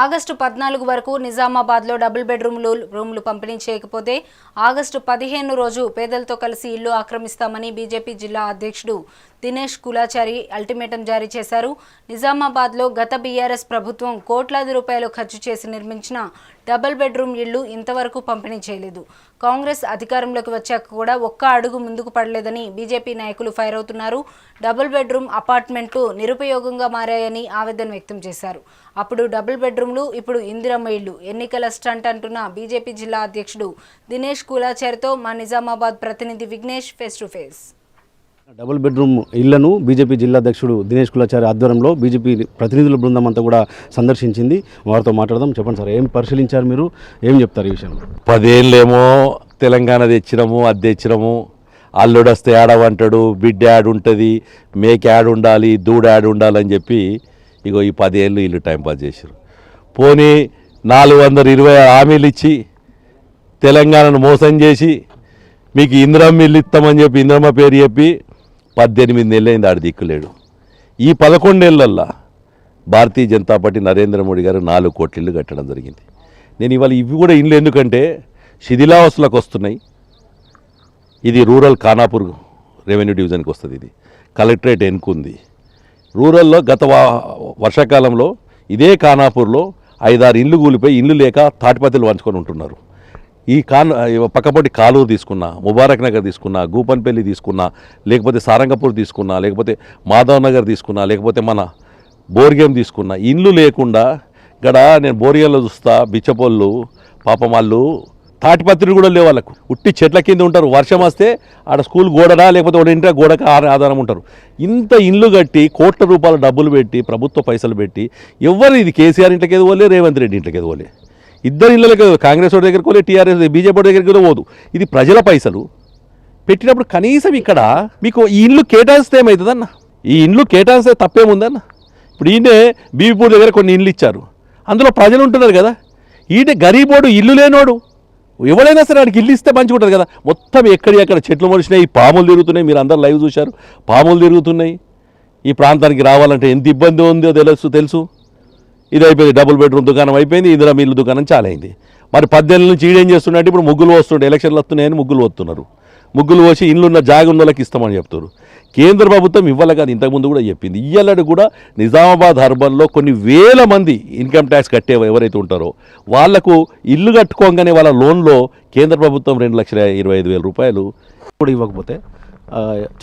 August పద్నాలుగు వరకు నిజామాబాద్లో డబుల్ బెడ్రూమ్లు రూమ్లు పంపిణీ చేయకపోతే ఆగస్టు పదిహేను రోజు పేదలతో కలిసి ఇల్లు ఆక్రమిస్తామని బీజేపీ జిల్లా అధ్యక్షుడు దినేష్ కులాచారి అల్టిమేటం జారీ చేశారు. నిజామాబాద్లో గత బీఆర్ఎస్ ప్రభుత్వం కోట్లాది రూపాయలు ఖర్చు చేసి నిర్మించిన డబుల్ బెడ్రూమ్ ఇళ్ళు ఇంతవరకు పంపిణీ చేయలేదు. కాంగ్రెస్ అధికారంలోకి వచ్చాక కూడా ఒక్క అడుగు ముందుకు పడలేదని బీజేపీ నాయకులు ఫైర్ అవుతున్నారు. డబుల్ బెడ్రూమ్ అపార్ట్మెంట్లు నిరుపయోగంగా మారాయని ఆవేదన వ్యక్తం చేశారు. అప్పుడు డబుల్ బెడ్రూమ్లు ఇప్పుడు ఇందిరమ్మ ఇళ్ళు ఎన్నికల స్టంట్ అంటున్న బీజేపీ జిల్లా అధ్యక్షుడు దినేష్ కులాచారితో మా నిజామాబాద్ ప్రతినిధి Vignesh face to face. Double bedroom ఇళ్ళను బీజేపీ జిల్లా అధ్యక్షుడు దినేష్ కులాచారి ఆధ్వర్యంలో బీజేపీ ప్రతినిధుల బృందం అంతా కూడా సందర్శించింది. వారితో మాట్లాడదాం. చెప్పండి సార్ ఏం పరిశీలించారు మీరు? ఏం చెప్తారు ఈ విషయంలో? పదేళ్ళేమో తెలంగాణ తెచ్చినము అది తెచ్చినము. అల్లుడు వస్తే ఆడవంటాడు బిడ్డ యాడ్ ఉంటుంది మేక యాడ్ ఉండాలి దూడ యాడ్ ఉండాలని చెప్పి ఇగో ఈ పదేళ్ళు ఇల్లు టైంపాస్ చేశారు పోనీ నాలుగు వందల ఇరవై హామీలు ఇచ్చి తెలంగాణను మోసం చేసి మీకు ఇందిరమ్మ ఇల్లు ఇస్తామని చెప్పి ఇందిరమ్మ పేరు చెప్పి పద్దెనిమిది నెలలైంది ఆడ దిక్కులేడు. ఈ పదకొండేళ్ళల్లా భారతీయ జనతా పార్టీ నరేంద్ర మోడీ గారు నాలుగు కోట్ల ఇళ్ళు కట్టడం జరిగింది. నేను ఇవాళ ఇవి కూడా ఇండ్లు ఎందుకంటే శిథిలావస్థలకు వస్తున్నాయి. ఇది రూరల్ ఖానాపూర్ రెవెన్యూ డివిజన్కి వస్తుంది ఇది. కలెక్టరేట్ ఎన్నుకుంది రూరల్లో గత వర్షాకాలంలో ఇదే ఖానాపూర్లో ఐదారు ఇండ్లు కూలిపోయి ఇండ్లు లేక తాటిపత్రులు వంచుకొని ఉంటున్నారు. ఈ కాన్ పక్కపొంటి కాలువ తీసుకున్నా ముబారక్ నగర్ తీసుకున్నా గూపన్పల్లి తీసుకున్నా లేకపోతే సారంగపూర్ తీసుకున్నా లేకపోతే మాధవ్ నగర్ తీసుకున్నా లేకపోతే మన బోర్గేమ్ తీసుకున్నా ఇండ్లు లేకుండా ఇక్కడ నేను బోర్గేమ్లో చూస్తా బిచ్చపోళ్ళు పాపం వాళ్ళు తాటిపత్రులు కూడా లేవు వాళ్ళకు. ఉట్టి చెట్ల కింద ఉంటారు. వర్షం వస్తే ఆడ స్కూల్ గోడనా లేకపోతే ఒక ఇంటి గోడక ఆ- ఆధారం ఉంటారు. ఇంత ఇండ్లు కట్టి కోట్ల రూపాయల డబ్బులు పెట్టి ప్రభుత్వ పైసలు పెట్టి ఎవరు ఇది కేసీఆర్ ఇంట్లోకి ఎదువలే రేవంత్ రెడ్డి ఇంట్లోకి ఎదువలే. ఇద్దరు ఇళ్ళకి కాంగ్రెస్ వాడి దగ్గరికి పోలే టీఆర్ఎస్ బీజేపీ వాడి దగ్గరికి కూడా పోదు. ఇది ప్రజల పైసలు. పెట్టినప్పుడు కనీసం ఇక్కడ మీకు ఈ ఇండ్లు కేటాయిస్తే ఏమవుతుందన్న ఈ ఇండ్లు కేటాయిస్తే తప్పేముందన్న? ఇప్పుడు ఈయనే బీబీపూర్ దగ్గర కొన్ని ఇండ్లు ఇచ్చారు. అందులో ప్రజలు ఉంటున్నారు కదా. ఈయన గరీబోడు ఇల్లు లేనోడు. ఎవడైనా సరే వాడికి ఇల్లు ఇస్తే మంచిగా ఉంటుంది కదా. మొత్తం ఎక్కడి అక్కడ చెట్లు మొలిచినాయి పాములు తిరుగుతున్నాయి. మీరు అందరు లైవ్ చూశారు. పాములు తిరుగుతున్నాయి. ఈ ప్రాంతానికి రావాలంటే ఎంత ఇబ్బంది ఉందో తెలుసు తెలుసు. ఇది అయిపోయింది డబుల్ బెడ్రూమ్ దుకాణం అయిపోయింది ఇందిరా మిల్లు దుకాణం చాలైంది. మరి పద్దెనిమిది నుంచి ఈడేం చేస్తున్నట్టు ఇప్పుడు ముగ్గులు వస్తుండే ఎలక్షన్లు వస్తున్నాయని ముగ్గులు వస్తున్నారు. ముగ్గులు పోసి ఇల్లున్న జాగ ఉన్న వాళ్ళకి ఇస్తామని చెప్తారు కేంద్ర ప్రభుత్వం ఇవ్వాలి కాదు ఇంతకుముందు కూడా చెప్పింది. ఇయ్యాలని కూడా నిజామాబాద్ అర్బన్లో కొన్ని వేల మంది ఇన్కమ్ ట్యాక్స్ కట్టే ఎవరైతే ఉంటారో వాళ్ళకు ఇల్లు కట్టుకోగానే వాళ్ళ లోన్లో కేంద్ర ప్రభుత్వం రెండు లక్షల ఇరవై ఐదు వేల రూపాయలు. కూడా ఇవ్వకపోతే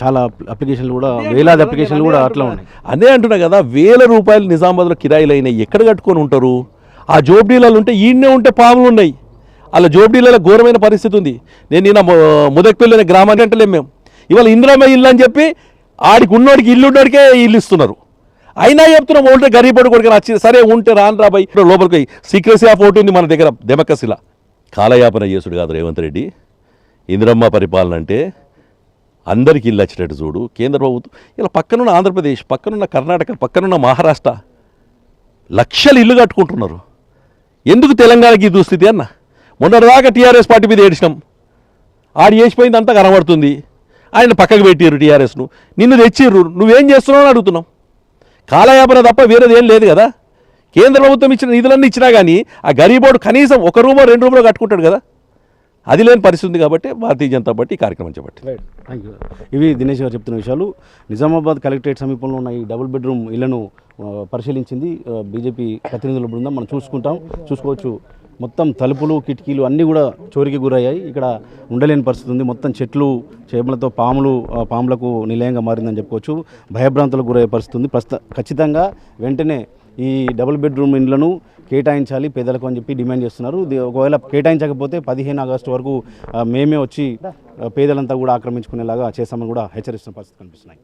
చాలా అప్లికేషన్లు కూడా వేలాది అప్లికేషన్లు కూడా అట్లా ఉన్నాయి. అదే అంటున్నా కదా వేల రూపాయలు నిజామాబాద్లో కిరాయిలు అయినాయి ఎక్కడ కట్టుకొని ఉంటారు? ఆ జోబ్డీలలో ఉంటే ఈయన్నే ఉంటే పాములు ఉన్నాయి. అలా జోబ్డీలలో ఘోరమైన పరిస్థితి ఉంది. నేను నిన్న ముదక్పల్లి అనే గ్రామానికి అంటలేం మేము. ఇవాళ ఇందిరామ ఇల్లు అని చెప్పి ఆడికి ఉన్నోడికి ఇల్లు ఉన్నోడికే ఇల్లు ఇస్తున్నారు. అయినా చెప్తున్నాం ఉంటే గరీబోడు కొడుకు వచ్చి సరే ఉంటే రాను రాబాయి లోపలికి పోయి సీక్రసీ ఆఫ్ ఒకటి ఉంది మన దగ్గర డెమోక్రసీలా కాలయాపన చేసుడు కాదు రేవంత్ రెడ్డి. ఇందిరమ్మ పరిపాలన అంటే అందరికీ ఇల్లు వచ్చినట్టు చూడు. కేంద్ర ప్రభుత్వం ఇలా పక్కనున్న ఆంధ్రప్రదేశ్ పక్కనున్న కర్ణాటక పక్కనున్న మహారాష్ట్ర లక్షలు ఇల్లు కట్టుకుంటున్నారు. ఎందుకు తెలంగాణకి ఈ దుస్థితి అన్న? మొన్నటిదాకా టీఆర్ఎస్ పార్టీ మీద ఏడిచినాం. ఆడు చేసిపోయింది అంతా కనబడుతుంది. ఆయన పక్కకు పెట్టిర్రు టీఆర్ఎస్ను. నిన్ను తెచ్చిర్రు. నువ్వేం చేస్తున్నావు అని అడుగుతున్నాం. కాలయాపన తప్ప వేరేది ఏం లేదు కదా. కేంద్ర ప్రభుత్వం ఇచ్చిన నిధులన్నీ ఇచ్చినా కానీ ఆ గరీబోడు కనీసం ఒక రూమో రెండు రూమో కట్టుకుంటాడు కదా. అది లేని పరిస్థితి కాబట్టి భారతీయ జనతా పార్టీ కార్యక్రమం చేపట్టింది. థ్యాంక్ యూ ఇవి దినేష్ గారు చెప్తున్న విషయాలు. నిజామాబాద్ కలెక్టరేట్ సమీపంలో ఉన్న ఈ డబుల్ బెడ్రూమ్ ఇళ్ళను పరిశీలించింది బీజేపీ ప్రతినిధుల బృందం. మనం చూసుకుంటాం చూసుకోవచ్చు. మొత్తం తలుపులు కిటికీలు అన్నీ కూడా చోరికి గురయ్యాయి. ఇక్కడ ఉండలేని పరిస్థితి ఉంది. మొత్తం చెట్లు చేపలతో పాములు పాములకు నిలయంగా మారిందని చెప్పుకోవచ్చు. భయభ్రాంతులకు గురయ్యే పరిస్థితి ఉంది. ప్రస్తుత ఖచ్చితంగా వెంటనే ఈ డబుల్ బెడ్రూమ్ ఇండ్లను కేటాయించాలి పేదలకు అని చెప్పి డిమాండ్ చేస్తున్నారు. ఒకవేళ కేటాయించకపోతే పదిహేను ఆగస్టు వరకు మేమే వచ్చి పేదలంతా కూడా ఆక్రమించుకునేలాగా చేస్తామని కూడా హెచ్చరిస్తున్న పరిస్థితి కనిపిస్తున్నాయి.